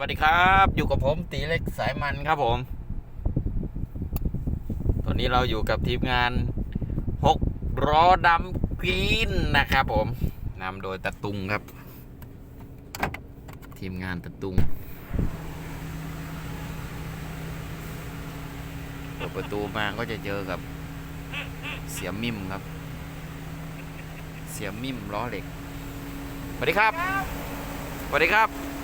วัสดีครับ อยู่กับผมตีเล็กสายมันครับผม ตอนนี้เราอยู่กับทีมงานหกล้อดำกรีนนะครับผมนำโดยตะตุงครับ ทีมงานตะตุงเปิดประตูมาก็จะเจอกับ เสียมิมครับ เสียมิมล้อเหล็กสวัสดีครับสวัสดีครับ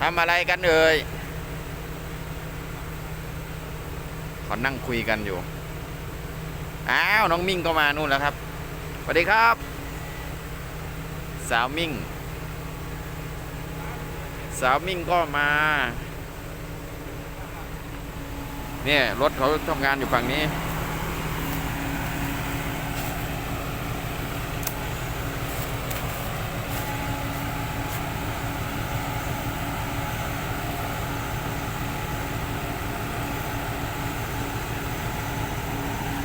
ทำอะไรกันเอ่ยเขานั่งคุยกันอยู่ อ้าว น้องมิ่งก็มานู่นแล้วครับ สวัสดีครับ สาวมิ่ง สาวมิ่งก็มา เนี่ย รถเขาทำงานอยู่ฝั่งนี้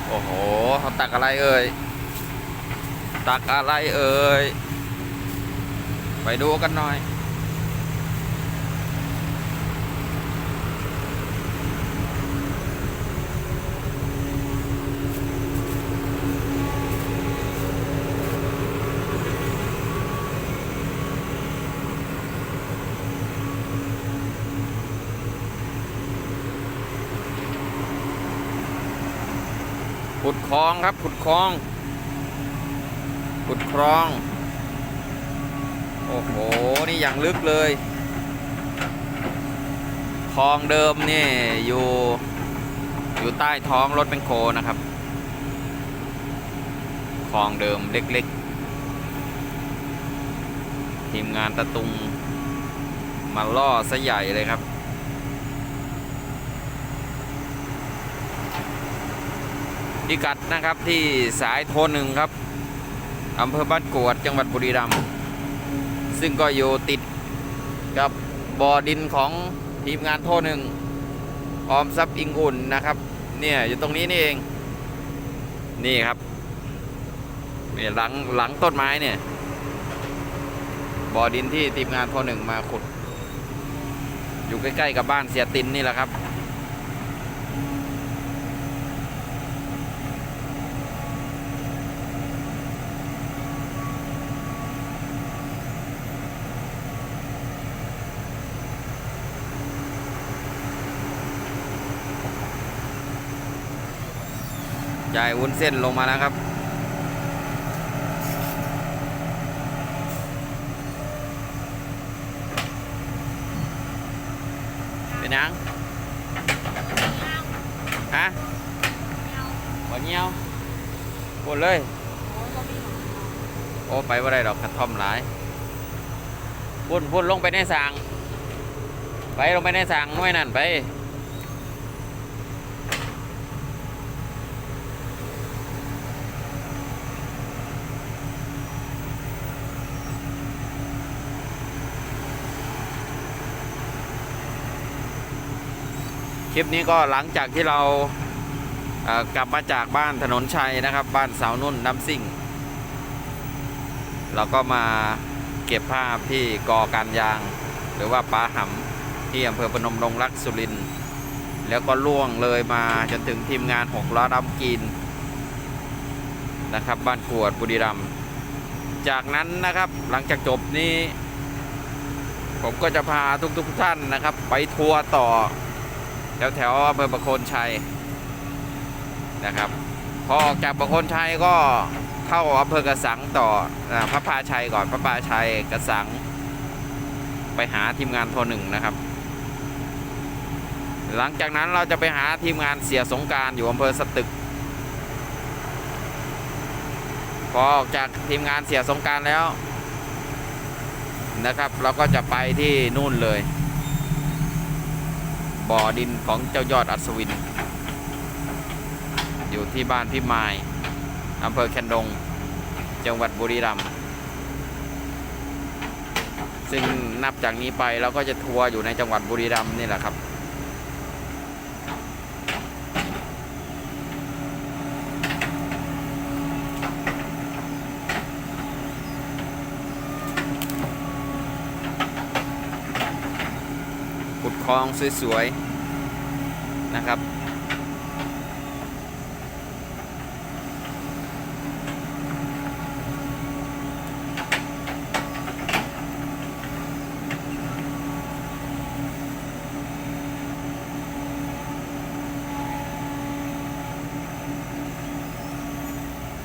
โอ้โห เขาตักอะไรเอ่ย ตักอะไรเอ่ย ไปดูกันหน่อย ขุดคลองครับ ขุดคลอง ขุดคลอง โอ้โห นี่อย่างลึกเลย คลองเดิมนี่อยู่ อยู่ใต้ท้องรถเป็นโคนะครับ คลองเดิมเล็กๆ ทีมงานตะตุงมาล่อซะใหญ่เลยครับ พิกัดนะครับที่สายโทหนึ่งครับอำเภอบ้านกวดจังหวัดบุรีรัมย์ซึ่งก็อยู่ติดกับบ่อดินของทีมงานโทหนึ่งออมทรัพย์อิงอุ่นนะครับ เนี่ยอยู่ตรงนี้นี่เอง นี่ครับเนี่ยหลังหลังต้นไม้เนี่ยบ่อดินที่ทีมงานโทหนึ่งมาขุด อยู่ใกล้ๆกับบ้านเสียตินนี่แหละครับ ยายวุ้นเส้นลงมาแล้วครับ เป็นยังฮะบ่เงี้ยวปวดเลย โอ้ไปว่าได้ดอกกระท่อมหลายพุ่นพุ่นลงไปในสาง ไปลงไปในสางน่วยนั่นไป คลิปนี้ก็หลังจากที่เราเอ่อกลับมาจากบ้านถนนชัยนะครับ บ้านสาวนุ่นน้ำซิ่ง เราก็มาเก็บภาพที่กอการยาง หรือว่าปาหำที่อำเภอพนมดงรักสุรินแล้วก็ล่วงเลยมาจนถึงทีมงานหกล้อดำกินนะครับ บ้านกวดบุรีรัมย์จากนั้นนะครับหลังจากจบนี้ ผมก็จะพาทุกๆท่านนะครับ ไปทัวร์ต่อ แถวแถวอำเภอประโคนชัยนะครับ พอออกจากประโคนชัยก็เข้าอำเภอกระสังต่อพระพาชัยก่อนพระพาชัยกระสัง ไปหาทีมงานโทรหนึ่งนะครับ หลังจากนั้นเราจะไปหาทีมงานเสียสงการอยู่อำเภอสตึกพอออกจากทีมงานเสียสงการแล้วนะครับ เราก็จะไปที่นู่นเลย บ่อดินของเจ้ายอดอัศวิน อยู่ที่บ้านพิมายอำเภอแคนดง จังหวัดบุรีรัมย์ซึ่งนับจากนี้ไปเราก็จะทัวร์อยู่ในจังหวัดบุรีรัมย์นี่แหละครับ ลองสวยๆ นะครับ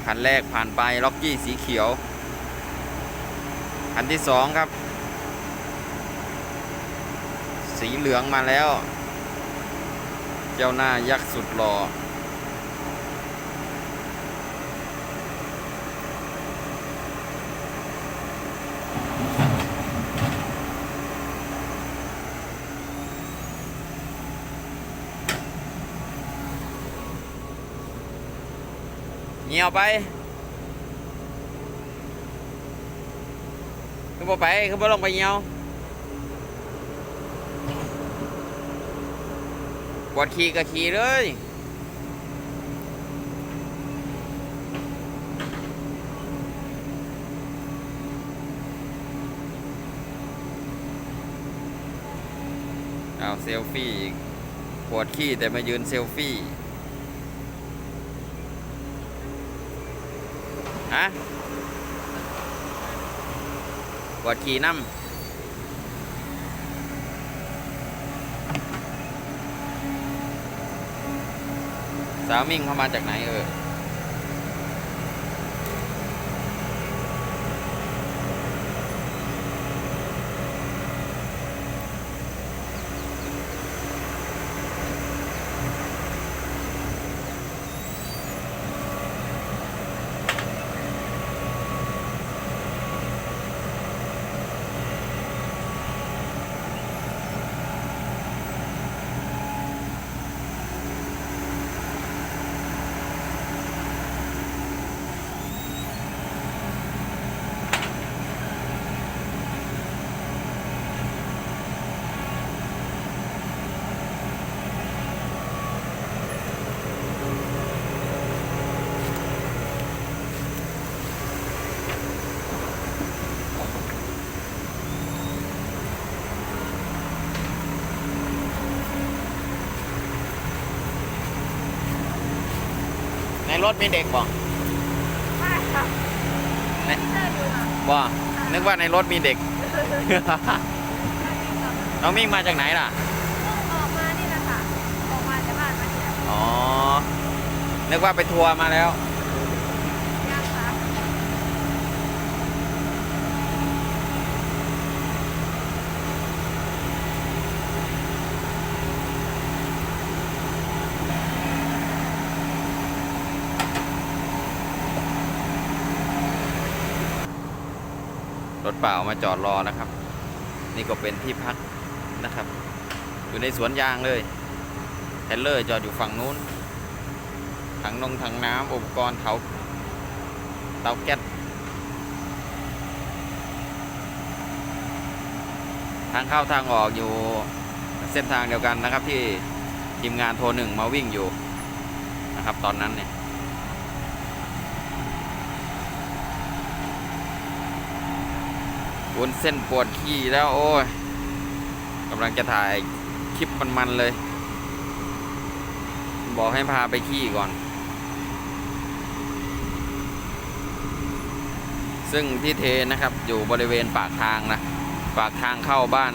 คันแรกผ่านไป ล็อกกี้สีเขียวคันที่สองครับ สีเหลืองมาแล้ว เจ้าหน้ายักษ์สุดหล่อเงียวไปคือบ่ไปคือบ่ลงไปเงียว ปวดขี่ก็ขี่เลยเอาเซลฟี่อีกปวดขี้แต่มายืนเซลฟี่ฮะปวดขี่น้ำ สาวมิ่งเข้ามาจากไหนเออ รถมีเด็กบ่ไม่ค่ะในเจออยู่ค่ะบ่นึกว่าในรถมีเด็ก น้องมิ่งมาจากไหนล่ะเพิ่งออกมานี่แหละค่ะ ออกมาจากบ้านมาเนี่ยอ๋อ นึกว่าไปทัวร์มาแล้ว ยังค่ะ รถเปล่ามาจอดรอนะครับ นี่ก็เป็นที่พักนะครับ อยู่ในสวนยางเลยเทเลอร์จอดอยู่ฝั่งนู้นถังนงถังน้ำอุปกรณ์เตาเตาแก๊สทางเข้าทางออกอยู่เส้นทางเดียวกันนะครับที่ทีมงานโทรหนึ่งมาวิ่งอยู่นะครับตอนนั้นเนี่ย วุ้นเส้นปวดขี้แล้วโอ้ยกำลังจะถ่ายคลิปมันๆเลย บอกให้พาไปขี้ก่อน ซึ่งที่เทนะครับอยู่บริเวณปากทางนะ ปากทางเข้าบ้าน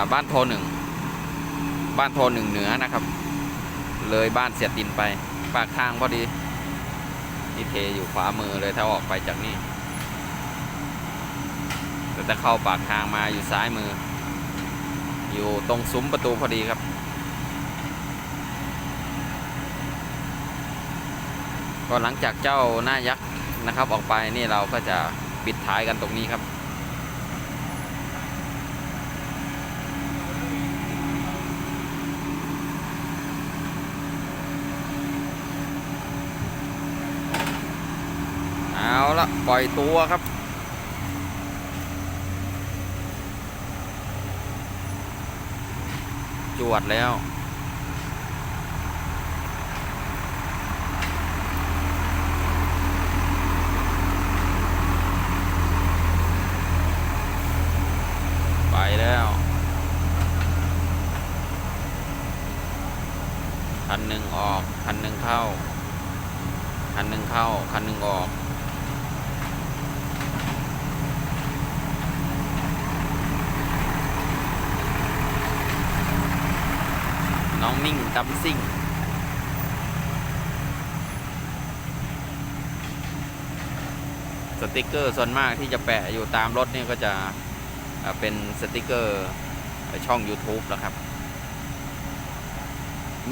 าบ้านโทหนึ่ง บ้านโทหนึ่งเหนือนะครับ เลยบ้านเสียตินไป ปากทางพอดี ที่เทอยู่ขวามือเลยถ้าออกไปจากนี่ จะเข้าปากทางมาอยู่ซ้ายมือ อยู่ตรงซุ้มประตูพอดีครับ ก็หลังจากเจ้าหน้ายักษ์นะครับ ออกไปนี่เราก็จะปิดท้ายกันตรงนี้ครับเอาละปล่อยตัวครับ จวดแล้ว ไปแล้วคันหนึ่งออกคันหนึ่งเข้าคันหนึ่งเข้าคันหนึ่งออก น้องมิ่งดัมซิ่ง สติกเกอร์ส่วนมากที่จะแปะอยู่ตามรถนี่ก็จะเป็นสติกเกอร์ช่อง YouTube นะครับ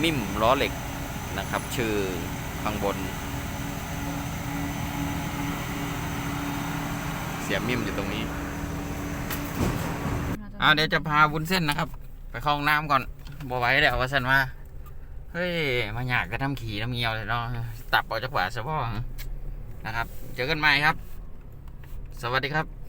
มิ่มล้อเหล็กนะครับ ชื่อข้างบน เสียมิ่มอยู่ตรงนี้อ่าเดี๋ยวจะพาวุ้นเส้นนะครับ ไปเข้าห้องน้ำก่อนบอไหว้เดี๋ยวว่าสันว่า เฮ้ย มาอยากกระทำขี่น้ำเงียวเลยเนาะ ตับออกจากขวาสะบ้องนะครับ เจอกันใหม่ครับ สวัสดีครับ